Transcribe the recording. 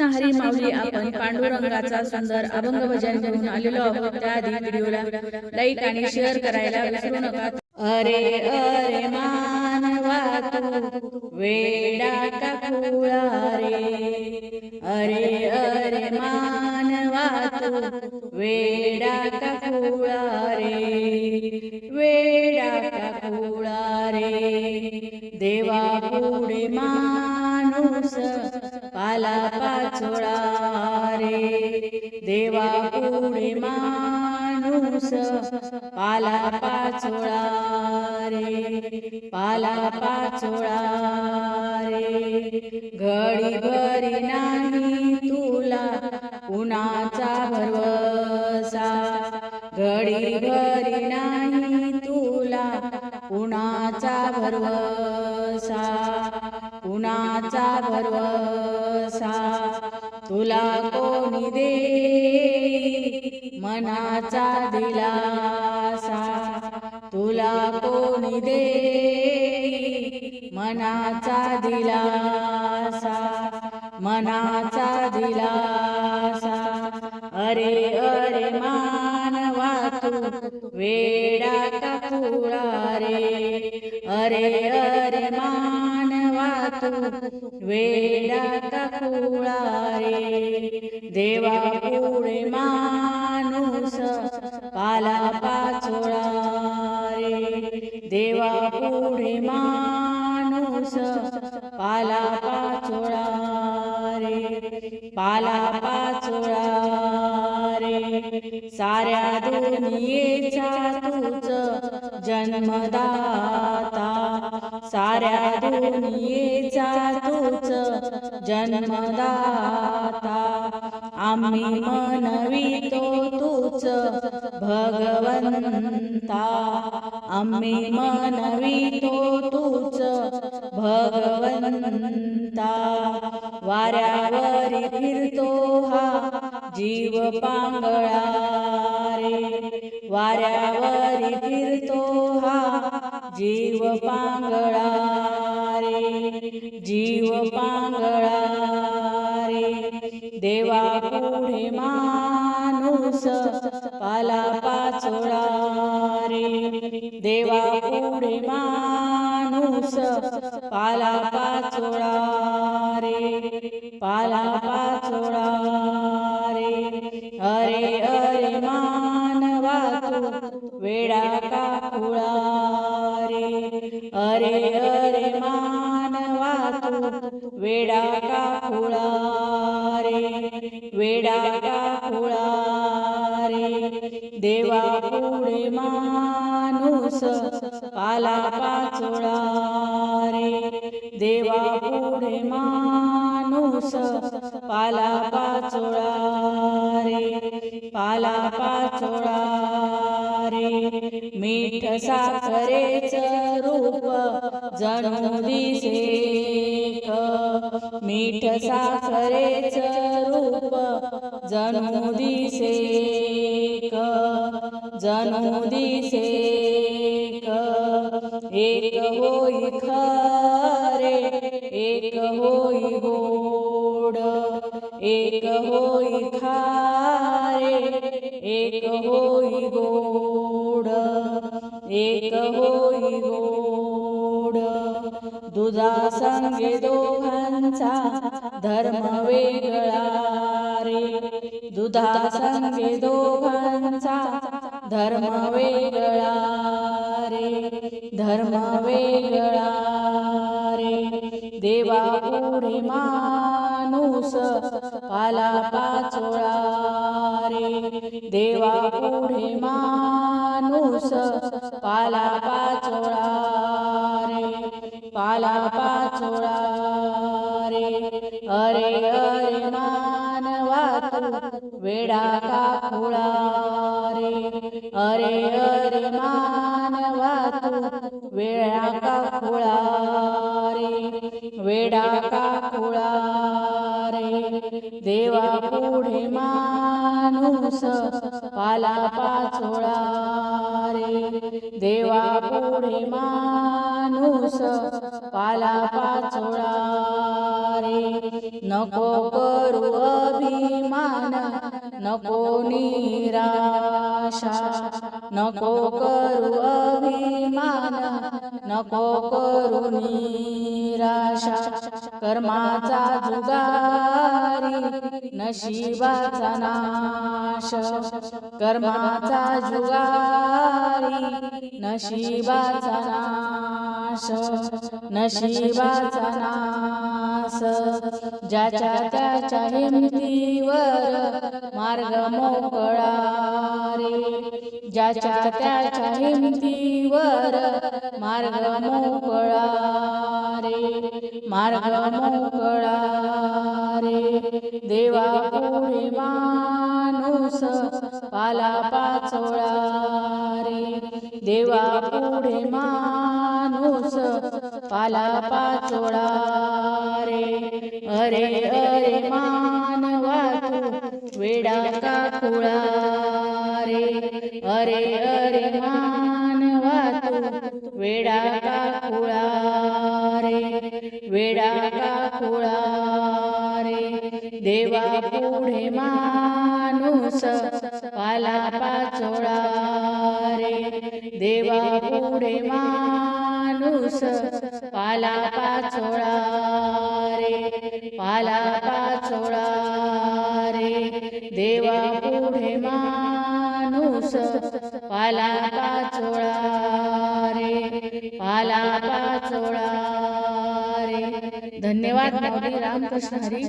कृष्ण हरी माऊली आपण पांडुरंगाचा सुंदर अभंग भजन घेऊन आलेलो आहोत. त्याआधी व्हिडिओला लाईक आणि शेअर करायला विसरू नका. अरे अरे मानवा तू वेडा का खुळा रे. अरे अरे मानवा तू वेडा का खुळा रे. वेडा का खुळा रे. देवा पुढे माणूस पाला पाचोळा रे. देवा पुढे माणूस पाला पाचोळा रे. पाला पाचोळा रे. घडी भरी नाही तुला कुणाचा भरवसा. घडी भरी नाही तुला कुणाचा भरवसा. कुणाचा भरवसा तुला कोणी दे मनाचा दिलासा तुला कोणी दे मनाचा दिलासा मनाचा दिलासा. अरे अरे मानवा तू वे तू कुळारे रे देवा पुढे माणूस पाला पाचोळा रे देवा पुढे माणूस पाला पाचोळा रे पाला पाचोळा रे साऱ्या दुनियेचा तुझ जन्मदा साऱ्या दुनियेचा तूच जन्मदाता. आम्ही मनवितो तूच भगवंता. आम्ही मनवितो तूच भगवंता. वाऱ्यावरी फिरतो हा जीव पांगळा रे. वाऱ्यावरी फिर जीव पांगळा रे जीव पांगळा रे देवा पुढे माणूस पाला पाचोळा रे देवा पुढे माणूस पाला पाचोळा रे पाला पाचोळा वेडा का रे वेडा का रे. देवा पुढे माणूस पाला पाचोळा रे. देवा पुढे माणूस मीठ रूप जणू दिसे मीठ साखरेच रूप जणू दिसे जणू दिसे एक होई खरे एक होई गोड एक होई खारे एक होई गोड. संगे दोघांचा धर्म वेगळा रे. दुधा संगे दोघांचा धर्म वेगळा रे. धर्म वेगळा रे. देवा पुढे माणूस पाला पाचोळा रे. देवा पुढे माणूस पाला पाचोळा पाला पाचोळा रे अरे अरे मानवा वेडा का खुळा रे अरे अरे मानवा वेळा वेडा का खुळा रे वेडा का खुळा रे देवा पुढे माणूस देवा पुढे माणूस पाला पाचोळा रे. नको करू अभिमान नको निराशा. नको करू अभिमान नको करू निराशा कर्माचा जुगारी नशिबाचा नाश. कर्माचा जुगारी नशिबाचा नाश. नशिबाचा नाश. ज्याच्या त्याच्या हिमतीवर मार्ग मोकळा रे ज्याच्या त्याच्या हिमतीवर मार्ग मोकळा रे मार्ग मोकळा रे देवा पुढे माणूस पाला पाचोळा रे देवा पुढे माणूस पाला पाचोळा कुळारे रे अरे अरे मानवा तू वेडा का खुळा रे वेडा का खुळा रे देवा पुढे माणूस पाला पाचोळा रे देवा पुढे माणूस पाला पाचोळा रे पाला पाचोळा देवा पुढे माणूस पाला पाचोळा रे पाला पाचोळा रे धन्यवाद रामकृष्ण हरी.